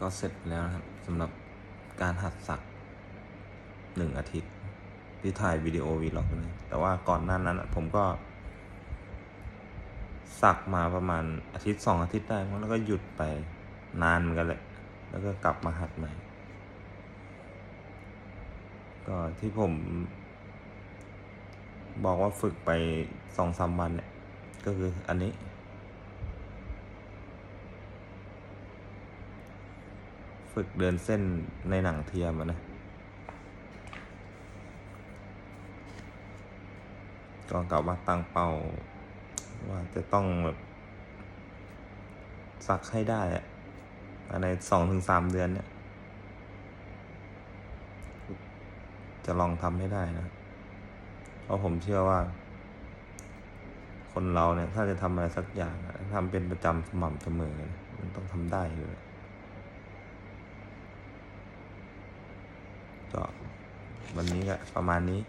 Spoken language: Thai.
ก็เสร็จแล้วนะครับสำหรับการหัดสักหนึ่งอาทิตย์ที่ถ่ายวิดีโอวีล็อกเลยแต่ว่าก่อนหน้านั้นผมก็ สักมาประมาณอาทิตย์สองอาทิตย์ได้แล้วก็หยุดไปนานเหมือนกันแหละแล้วก็กลับมาหัดใหม่ ก็ที่ผม บอกว่าฝึกไปสองสามวันเนี่ย ก็คืออันนี้ ฝึกเดินเส้นในหนังเทียมนะ ก็กลับว่าตั้งเป้า ว่าจะต้องแบบสักให้ได้อะในสองถึงสามเดือนเนี่ย จะลองทำให้ได้นะ เพราะผมเชื่อว่า คนเราเนี่ย ถ้าจะทำอะไรสักอย่างทำเป็นประจำสม่ำเสมอ มันต้องทำได้เลย ก็วันนี้ก็ประมาณนี้